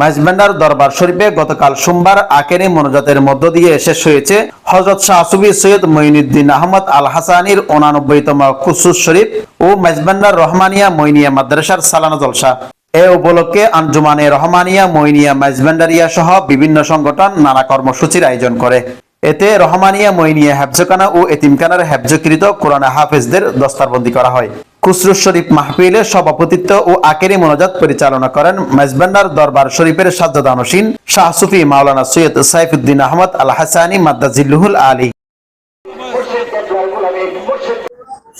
মাইজবান্ডার দরবার শরীফে গতকাল সোমবার আকেরি মনোজাতের মধ্য দিয়ে শেষ হয়েছে হজরত শাহসুবি সৈয়দ মঈনুদ্দিন আহমদ আল হাসানির উনানব্বইতম খুসুস শরীফ ও মাইজবান্ডার রহমানিয়া মইনিয়া মাদ্রাসার সালানা জলসা। এ উপলক্ষে আঞ্জুমানে রহমানিয়া মইনিয়া মাইজবান্ডারিয়া সহ বিভিন্ন সংগঠন নানা কর্মসূচির আয়োজন করে। এতে রহমানিয়া মইনিয়া হেফজখানা ও এতিমখানার হেফজকৃত কোরআন হাফেজদের দস্তারবন্দি করা হয়। খুসরু শরীফ মাহফিলে সভাপতিত্ব ও আকেরি মনোজাত পরিচালনা করেন মেজবান্ডার দরবার শরীফের সাজ্জাদানসীন শাহ সুফি মাওলানা সৈয়দ সাইফুদ্দিন আহমদ আল হাসানি মাদ্দাজিল্লুহুল আলী।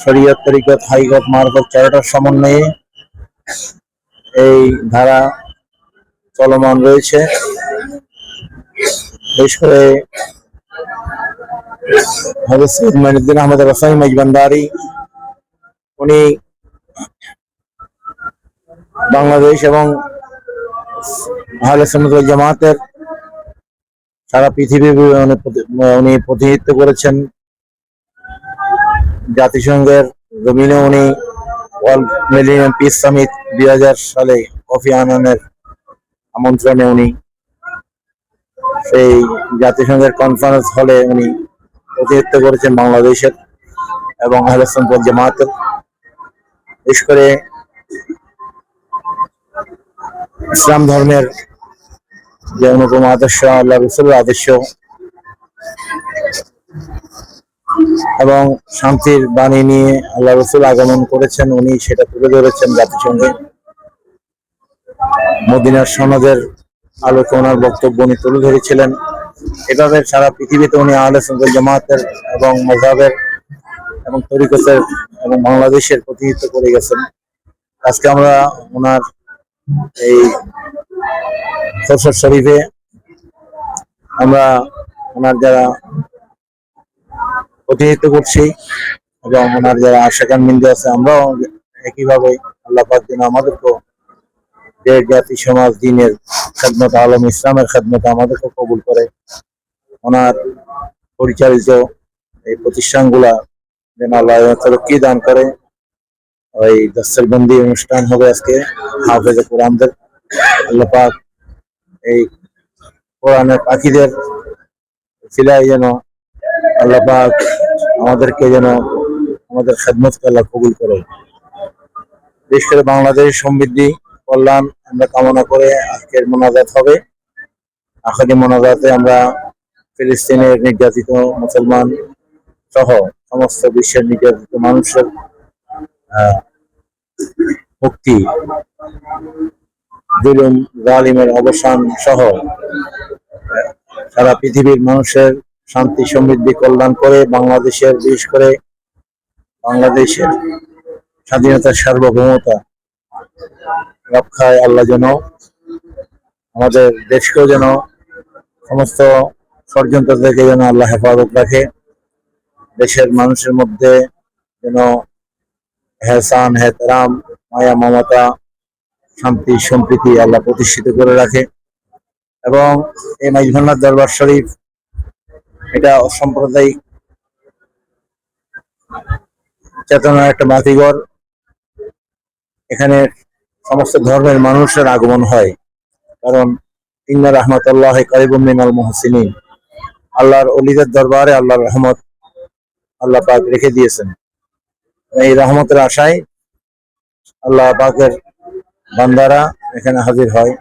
শরীয়ত তরিকত হাইকত মারফত চারটার সমন্বয়ে এই ধারা চলমান রয়েছে। বিশেষ করে হজরত সৈয়দ মঈনুদ্দিন আহমদ উনি বাংলাদেশ এবং আহলে জামাতের সারা পৃথিবী উনি প্রতি- প্রতিনিধিত্ব করেছেন। জাতিসংঘের জমিনে উনি ওয়ার্ল্ড মিলিনিয়াম পিস সামিট দুই হাজার সালে কফি আনানের আমন্ত্রণে উনি সেই জাতিসংঘের কনফারেন্স হলে উনি প্রতিনিধিত্ব করেছেন বাংলাদেশের এবং আহলাসন জামাতের। বিশেষ করে ইসলাম ধর্মের যে অনুপম আদর্শ, আল্লাহ রসুলের আদর্শ এবং শান্তির বাণী নিয়ে আল্লাহ রসুল আগমন করেছেন, উনি সেটা তুলে ধরেছেন জাতিসংঘে। মদিনার সনদের আলোকে ওনার বক্তব্য উনি তুলে ধরেছিলেন। এভাবে সারা পৃথিবীতে উনি আহলে সুন্দর জামাতের এবং মজাবের এবং তরিকতের এবং বাংলাদেশের প্রতিনিধিত্ব করে গেছেন। আজকে আমরা ওনার এই সরসর শরীফে আমরা ওনার যারা প্রতিনিধিত্ব করছি এবং ওনার যারা আশাকান বিন্দু আছে, আমরাও একইভাবে আল্লাহ পাক যেন আমাদেরকেও দেশ, জাতি, সমাজ, দিনের খেদমত, আলম, ইসলামের খেদমত আমাদেরকে কবুল করে। ওনার পরিচালিত এই প্রতিষ্ঠানগুলা যেন আল্লাহ দান করে। ওই দস্তরবন্দি অনুষ্ঠান হবে আজকে, হাফেজ কোরআনদের। আল্লাহ পাক এই কোরআনের পাখিদের সিলাই যেন আল্লাহ পাক আমাদেরকে যেন আমাদের খেদমতকে আল্লাহ কবুল করে। বিশেষ করে বাংলাদেশ সমৃদ্ধি, কল্যাণ আমরা কামনা করে আজকের মোনাজাত হবে। আখারি মোনাজাতে আমরা ফিলিস্তিনের নির্যাতিত মুসলমান সহ সমস্ত বিশ্বের নির্যাতিত মানুষের মুক্তি জুলুম, জালিমের অবসান সহ সারা পৃথিবীর মানুষের শান্তি, সমৃদ্ধি, কল্যাণ করে বাংলাদেশের, বিশেষ করে বাংলাদেশের স্বাধীনতার সার্বভৌমতা রক্ষায় আল্লাহ যেন আমাদের দেশকেও যেন সমস্ত ষড়যন্ত্র থেকে যেন আল্লাহ হেফাজত রাখে। দেশের মানুষের মধ্যে যেন হেসান, হেতরাম, মায়া, মমতা, শান্তি, সম্প্রীতি আল্লাহ প্রতিষ্ঠিত করে রাখে। এবং এই মাইজভান্নার দরবার শরীফ, এটা অসাম্প্রদায়িক চেতনার একটা বাতিঘর এখানে সমস্ত ধর্মের মানুষের আগমন হয়। কারণ, ইন্না রহমতুল্লাহ করিবুম মিনাল মহসিনিন। আল্লাহর অলিদের দরবারে আল্লাহর রহমত আল্লাহ পাক রেখে দিয়েছেন। এই রহমতের আশায় আল্লাহ পাকের বান্দারা এখানে হাজির হয়।